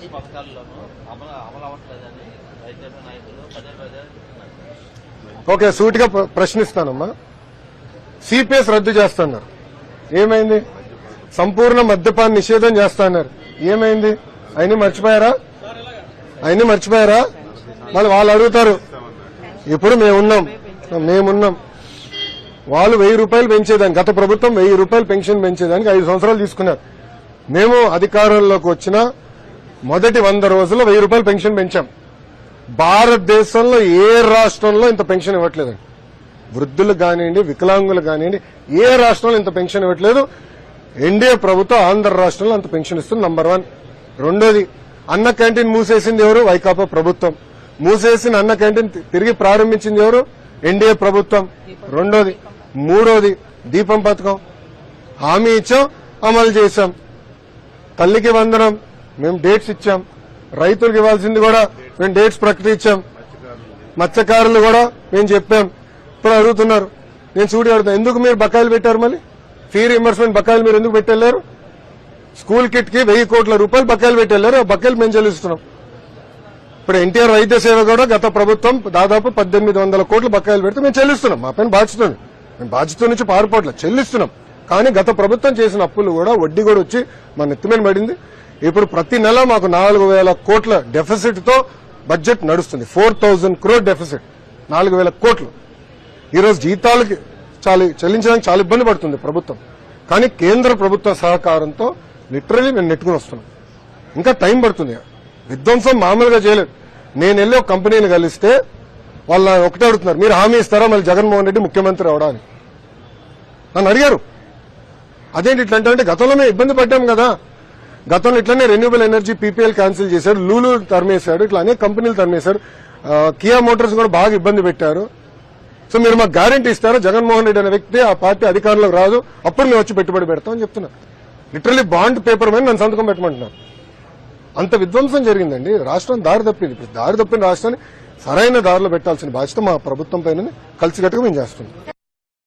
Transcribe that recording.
అన్ని పథకాల్లోనూ అమలు అమలు అవ్వట్లేదని వైద్య నాయకులు పదే పదే ఓకే సూటిగా ప్ర- ప్రశ్నిస్తానమ్మా. సిపిఎస్ రద్దు చేస్తున్నారు. ఏమైంది? సంపూర్ణ మద్యపాన నిషేధం చేస్తున్నారు. ఏమైంది? అయినా మర్చిపోయారా? అయినా మర్చిపోయారా? మళ్ళీ వాళ్ళు అడుగుతారు. ఇప్పుడు మేమున్నాం మేమున్నాం వాళ్ళు వెయ్యి రూపాయలు పెంచేదానికి గత ప్రభుత్వం వెయ్యి రూపాయలు పెన్షన్ పెంచేదానికి ఐదు సంవత్సరాలు తీసుకున్నారు. మేము అధికారంలోకి వచ్చిన మొదటి వంద రోజుల్లో వెయ్యి రూపాయలు పెన్షన్ పెంచాం. భారతదేశంలో ఏ రాష్ట్రంలో ఇంత పెన్షన్ ఇవ్వట్లేదండి వృద్ధులు కానివ్వండి వికలాంగులు కానివ్వండి ఏ రాష్ట్రంలో ఇంత పెన్షన్ ఇవ్వట్లేదు? ఎన్డీఏ ప్రభుత్వం ఆంధ్ర రాష్ట్రంలో అంత పెన్షన్ ఇస్తుంది నంబర్ వన్. రెండోది అన్న క్యాంటీన్ మూసేసింది ఎవరు? వైకాపా ప్రభుత్వం. మూసేసిన అన్న క్యాంటీన్ తిరిగి ప్రారంభించింది ఎవరు? ఎన్డీఏ ప్రభుత్వం. రెండోది మూడోది దీపం పథకం. హామీ ఇచ్చాం అమలు చేశాం. తల్లికి వందనం. మేము డేట్స్ ఇచ్చాం. రైతులకు ఇవ్వాల్సింది కూడా మేము డేట్స్ ప్రకటించాం మత్స్యకారులు కూడా మేము చెప్పాం. ఇప్పుడు అడుగుతున్నారు. నేను చూడి అడుగుతాను ఎందుకు మీరు బకాయిలు పెట్టారు మళ్ళీ? ఫీ రీఎంబర్స్మెంట్ బకాయిలు మీరు ఎందుకు పెట్టలేరు? స్కూల్ కిట్కి వెయ్యి కోట్ల రూపాయలు బకాయిలు పెట్టలేరు. ఆ బకాయిలు మేము చెల్లిస్తున్నాం. ఇప్పుడు ఎన్టీఆర్ వైద్య సేవ కూడా గత ప్రభుత్వం దాదాపు పద్దెనిమిది వందల కోట్లు బకాయిలు పెడితే మేము చెల్లిస్తున్నాం. మా పైన బాధ్యత మేము బాధ్యత నుంచి పారిపోవట్లేదు చెల్లిస్తున్నాం. కానీ గత ప్రభుత్వం చేసిన అప్పులు కూడా వడ్డీ కూడా వచ్చి మన నెత్తిమీద పడింది. ఇప్పుడు ప్రతి నెల మాకు నాలుగు వేల కోట్ల డెఫిసిట్తో బడ్జెట్ నడుస్తుంది. ఫోర్ థౌజండ్ క్రోర్ డెఫిసిట్ నాలుగు వేల కోట్లు. ఈరోజు జీతాలకి చాలా చెల్లించడానికి చాలా ఇబ్బంది పడుతుంది ప్రభుత్వం. కానీ కేంద్ర ప్రభుత్వ సహకారంతో లిటరలీ మేము నెట్టుకుని వస్తున్నాం. ఇంకా టైం పడుతుంది. విధ్వంసం మామూలుగా చేయలేదు. నేను వెళ్ళి ఒక కంపెనీని కలిస్తే వాళ్ళ ఒకటే అడుగుతున్నారు. మీరు హామీ ఇస్తారా? మళ్ళీ జగన్మోహన్ రెడ్డి ముఖ్యమంత్రి అవడానికి నన్ను అడిగారు. అదేంటి ఇట్లా అంటే గతంలో మేము ఇబ్బంది పడ్డాం కదా. గతంలో ఇట్లనే రెన్యూబుల్ ఎనర్జీ పీపీఎల్ క్యాన్సిల్ చేశాడు లూలు తరిమేశాడు ఇట్లా అనేక కంపెనీలు తరిమేశారు కియా మోటార్స్ కూడా బాగా ఇబ్బంది పెట్టారు. సో మీరు మాకు గ్యారంటీ ఇస్తారా? జగన్మోహన్ రెడ్డి అనే వ్యక్తి ఆ పార్టీ అధికారంలోకి రాదు అప్పుడు మేము వచ్చి పెట్టుబడి పెడతామని చెప్తున్నా. లిటరలీ బాండ్ పేపర్ మీద నన్ను సంతకం పెట్టమంటున్నాను అంత విధ్వంసం జరిగిందండి. రాష్ట్రం దారి తప్పింది. ఇప్పుడు దారి తప్పిన రాష్ట్రాన్ని సరైన దారిలో పెట్టాల్సిన బాధ్యత మా ప్రభుత్వం పైన కలిసికట్టుగా మేము చేస్తున్నాం.